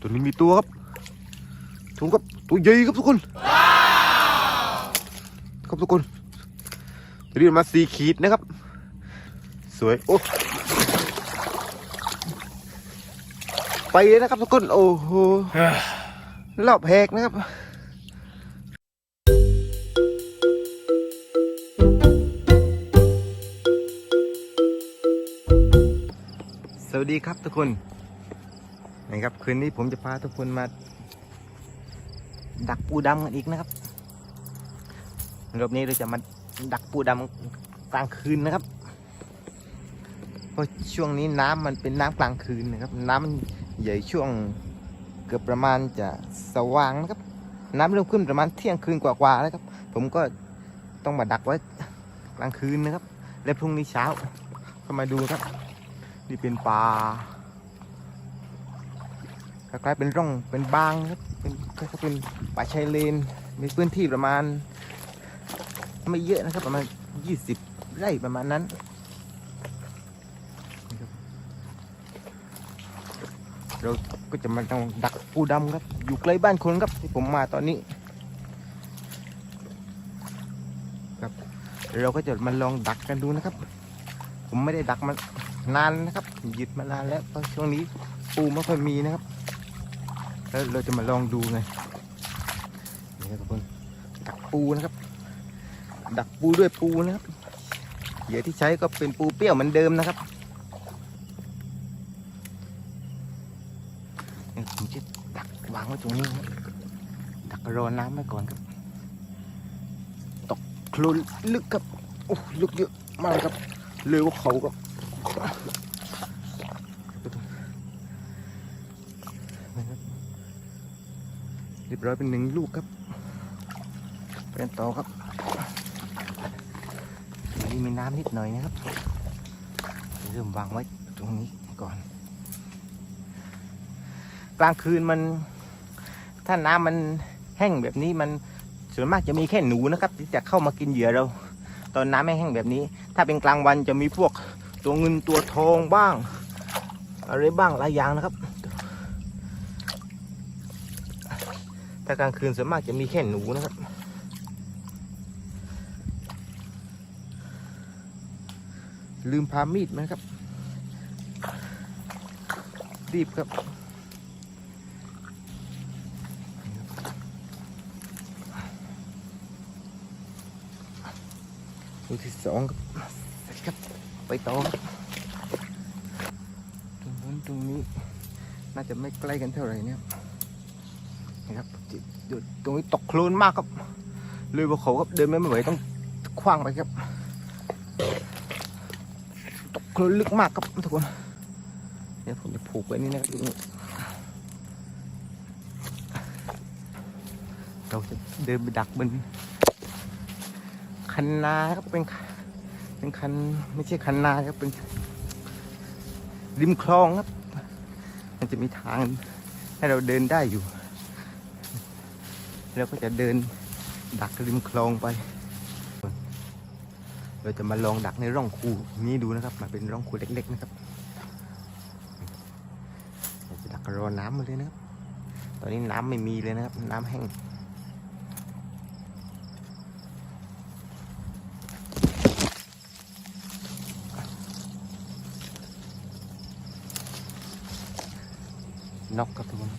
ตัวนี้มีตัวครับทุกครับตัวใหญ่ครับทุกคนครับทุกคนตัวนี้มาสีขีดนะครับ สวยโอ้ไปเลยนะครับทุกคนโอ้โหรอบแหกนะครับสวัสดีครับทุกคน นะครับคืนนี้ผมจะพาทุกคนมา ดักปูดำกันอีกนะครับรอบนี้เราจะมาดักปูดำกลางคืนนะครับ เพราะช่วงนี้น้ำมันเป็นน้ำกลางคืนนะครับ น้ำมันใหญ่ช่วงเกือบประมาณจะสว่างนะครับ น้ำเริ่มขึ้นประมาณเที่ยงคืนกว่าๆแล้วครับ ผมก็ต้องมาดักไว้กลางคืนนะครับ และพรุ่งนี้เช้าก็มาดูครับนี่เป็นป่า คล้ายๆเป็นร่องเป็นบางครับเป็นคล้ายๆเป็นป่าชายเลน มีพื้นที่ประมาณ ไม่เยอะนะครับ ประมาณ 20 ไร่ประมาณนั้นเราก็จะมาต้องดักปูดำครับ อยู่ใกล้บ้านคนครับที่ผมมาตอนนี้ครับ เราก็จะมาลองดักกันดูนะครับ ผมไม่ได้ดักมันนานนะครับหยุดมานานแล้วเพราะช่วงนี้ปูไม่ค่อยมีนะครับ แล้วเราจะมาลองดูไงนี่ครับทุกคนดักปูนะครับ ดักปูด้วยปูนะครับเหยื่อที่ใช้ก็เป็นปูเปรี้ยวเหมือนเดิมนะครับผมจะดักวางไว้ตรงนี้ครับดักรอน้ำไว้ก่อนครับ ตกโคลนลึกครับ โอ้ลึกเยอะมากครับ เลยว่าเขาครับ เรียบร้อยเป็นหนึ่งลูกครับเป็นต่อครับนนี้มีน้ำนิดหน่อยนะครับเริ่มวางไว้ตรงนี้ก่อน กลางคืนมัน ถ้าน้ำมันแห้งแบบนี้มันส่วนมากจะมีแค่หนูนะครับ ที่จะเข้ามากินเหยื่อเรา ตอนน้ำไม่แห้งแบบนี้ ถ้าเป็นกลางวันจะมีพวกตัวเงินตัวทองบ้าง อะไรบ้างหลายอย่างนะครับ ถ้ากลางคืนส่วนมากจะมีแค่หนูนะครับ ลืมพามีดไหมครับ รีบครับลูกที่สองครับ ไปต่อตรงนู้นตรงนี้ น่าจะไม่ใกล้กันเท่าไหร่เนี่ย นะครับจุดตรงนี้ตกโคลนมากครับเลยว่าเขาครับเดินไม่ไหวต้องคว้างไปครับ ตกโคลนลึกมากครับทุกคนเดี๋ยวผมจะผูกไว้นี่นะครับตรงนี้เราจะเดินไปดักบนคันนาครับเป็นเป็นคันไม่ใช่คันนาครับเป็นริมคลองครับ มันจะมีทางให้เราเดินได้อยู่ แล้วก็จะเดินดักริมคลองไป เราจะมาลองดักในร่องคูนี้ดูนะครับมันเป็นร่องคูเล็ก ๆ นะครับเราจะดักรอน้ำมาเลยนะครับ ตอนนี้น้ำไม่มีเลยนะครับ น้ำแห้งนกครับทุกคน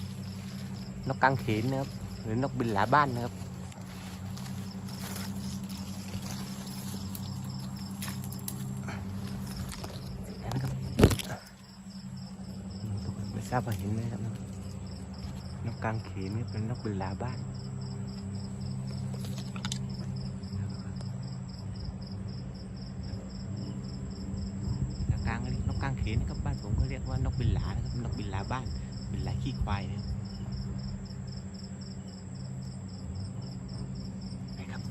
นกกางเขนนะครับ หรือนกบินหลาบ้านนะครับนะครับทุกคนไม่ทราบว่าเห็นไหมครับ นกกางเขนนี่เป็นนกบินหลาบ้านกลางนกกางเขนนะครับบ้านผมก็เรียกว่านกบินหลานะครับนกบินหลาบ้านบินหลาขี้ควายนะครับไปครับ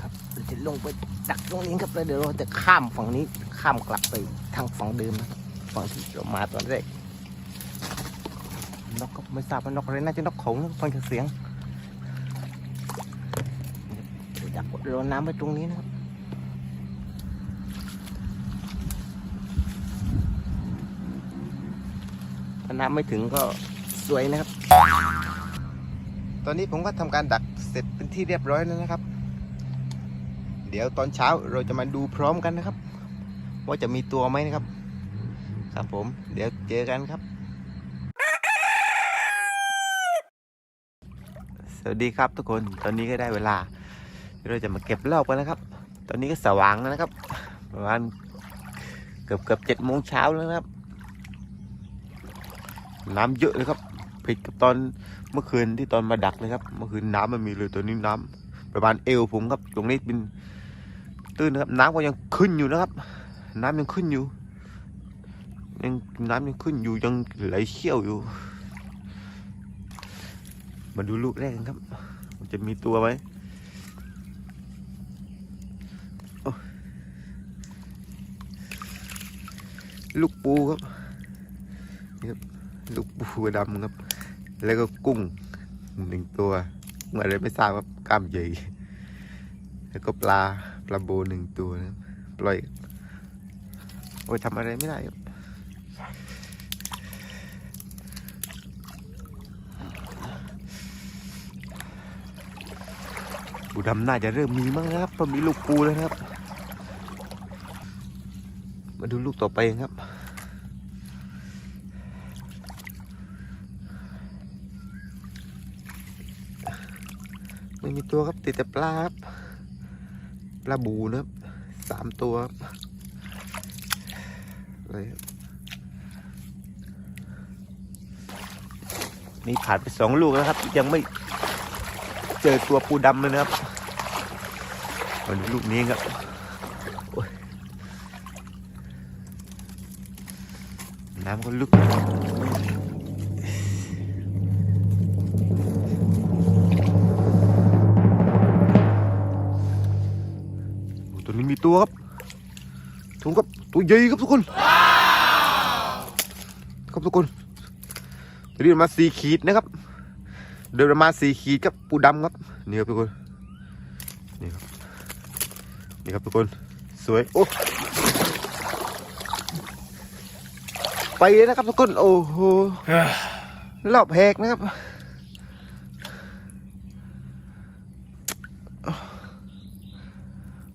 ครับเราจะ ลงไปดักตรงนี้ครับแล้วเดี๋ยวเราจะข้ามฝั่งนี้ข้ามกลับไปทางฝั่งเดิมนะฝั่งที่เรามาตอนแรกนกก็ไม่ทราบว่านกอะไรน่าจะนกเขานะฟังจากเสียงจับโดนน้ำไปตรงนี้นะครับถ้าน้ำไม่ถึงก็สวยนะครับ ตอนนี้ผมก็ทำการดักเสร็จเป็นที่เรียบร้อยแล้วนะครับ ดี๋ยวตอนเช้าเราจะมาดูพร้อมกันนะครับ ว่าจะมีตัวไหมนะครับ ครับผมเดี๋ยวเจอกันครับ สวัสดีครับทุกคนตอนนี้ก็ได้เวลา เราจะมาเก็บรอบกันนะครับ ตอนนี้ก็สว่างแล้วนะครับ ประมาณเกือบเกือบเจ็ดโมงเช้าแล้วนะครับ น้ำเยอะเลยครับผิดกับตอนเมื่อคืนที่ตอนมาดักเลยครับ เมื่อคืนน้ำมันมีเลยตัวนี้น้ำประมาณเอวผมครับ ตรงนี้เป็น ตื้นนะครับน้ำก็ยังขึ้นอยู่นะครับ น้ำยังขึ้นอยู่ ยังน้ำยังขึ้นอยู่ยังไหลเชี่ยวอยู่ มาดูลูกแรกกันครับมันจะมีตัวไหมลูกปูครับนี่ครับ ลูกปูดำครับ แล้วก็กุ้งหนึ่งตัวเหมื่อนอะไรไม่ทราบครับกล้ามใหญ่แล้วก็ปลา ปลาโบหนึ่งตัวนะปล่อย โอ้ยทำอะไรไม่ได้ครับปูดำน่าจะเริ่มมีมั้งนะครับพราะมีลูกปูแล้วครับ มาดูลูกต่อไปครับไม่มีตัวครับติดแต่ปลาครับ ปลาบูนะครับสามตัวครับอะไรครับนี่ผ่านไปสองลูกแล้วครับ ยังไม่เจอตัวปูดำเลยนะครับมาดูลูกนี้ครับน้ำก็ลึก ตัวนี้มีตัวครับทุกครับตัวใหญ่ครับทุกคนครับทุกคนตัวนี้ประมาณสี่ขีดนะครับ เดินประมาณสี่ขีดครับปูดำครับนี่ครับทุกคนนี่ครับนี่ครับทุกคนสวยโอ้ไปเลยนะครับทุกคนโอ้โหรอบแหกนะครับ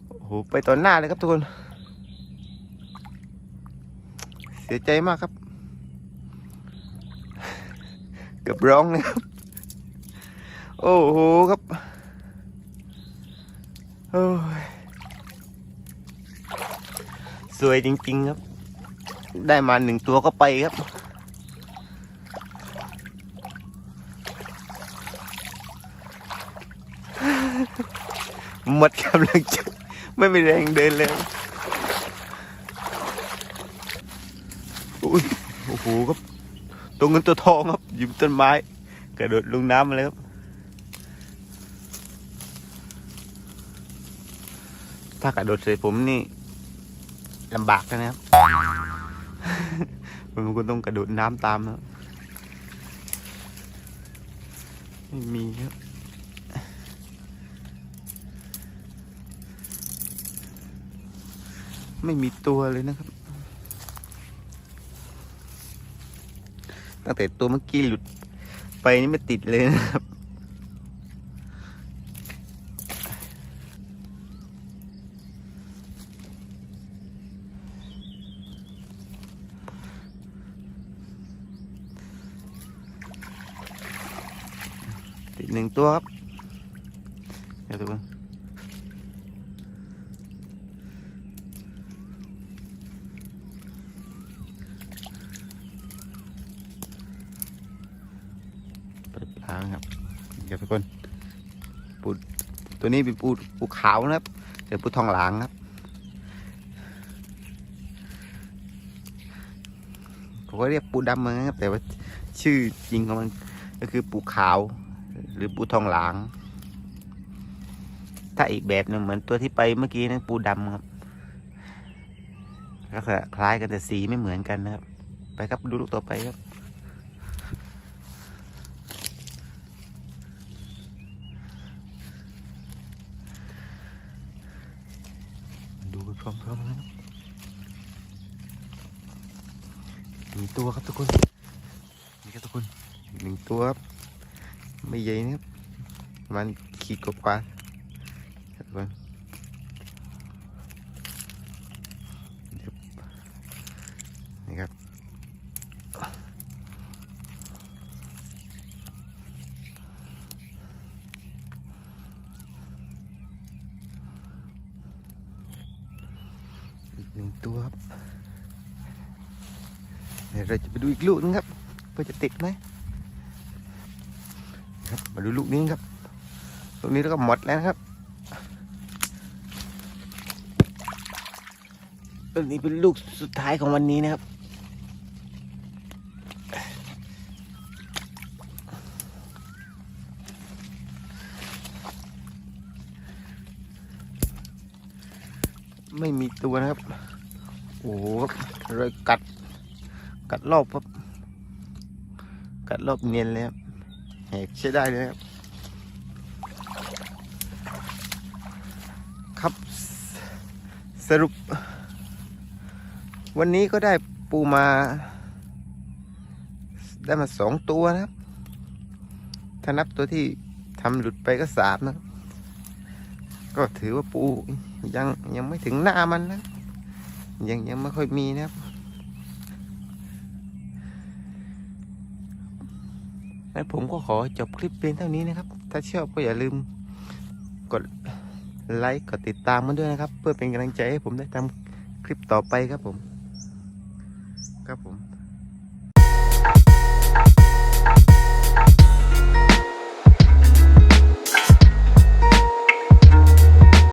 โอ้โห ไปต่อหน้าเลยครับทุกคน เสียใจมากครับ เกือบร้องเลยครับ โอ้โหครับโอ้ยสวยจริงๆครับ ได้มาหนึ่งตัวก็ไปครับหมดกำลังใจ ไม่มีแรงเดินแล้วอุ้ยโอ้โหครับตัวเงินตัวทองครับอยู่บนต้นไม้ กระโดดลงน้ำมาเลยครับถ้ากระโดดใส่ผมนี่ลำบากนะครับผมก็ต้องกระโดดน้ำตามนะครับไม่มีครับ ไม่มีตัวเลยนะครับ ตั้งแต่ตัวเมื่อกี้หลุดไปนี่ไม่ติดเลยนะครับ ติดหนึ่งตัวครับ เดี๋ยวดูกัน ช้างครับเดี๋ยวทุกคนปูตัวนี้เป็นปูปูขาวนะครับเดี๋ยวปูทองหลางครับผมก็เรียกปูดำมานะครับแต่ว่าชื่อจริงของมันก็คือปูขาว หรือปูทองหลาง ถ้าอีกแบบหนึ่งเหมือนตัวที่ไปเมื่อกี้นั้นปูดำครับลักษณะคล้ายกันแต่สีไม่เหมือนกันนะครับ ไปครับดูลูกต่อไปครับ พร้อมๆนะครับหนึ่ง ตัวครับทุกคน นี่ครับทุกคนหนึ่งตัวครับ ไม่ใหญ่นะครับมันขีดกว่าๆครับทุกคนนี่ครับหนึ่งตัวครับ เดี๋ยวเราจะไปดูอีกลูกนึงครับเพื่อจะติดไหมครับมาดูลูกนี้ครับลูกนี้แล้วก็หมดแล้วนะครับลูกนี้เป็นลูกสุดท้ายของวันนี้นะครับไม่มีตัวนะครับ โอ้โหรอยกัด กัดรอบครับกัดรอบเนียนเลยครับแหกใช้ได้เลยครับ ครับสรุป วันนี้ก็ได้ปูมา ได้มาสองตัวนะครับ ถ้านับตัวที่ทำหลุดไปก็สามนะก็ถือว่าปูยังยังไม่ถึงหน้ามันนะ ยังยังไม่ค่อยมีนะครับ และผมก็ขอจบคลิปเพียงเท่านี้นะครับ ถ้าชอบก็อย่าลืมกดไลค์กดติดตามมันด้วยนะครับ เพื่อเป็นกำลังใจให้ผมได้ทำคลิปต่อไปครับผม ครับผม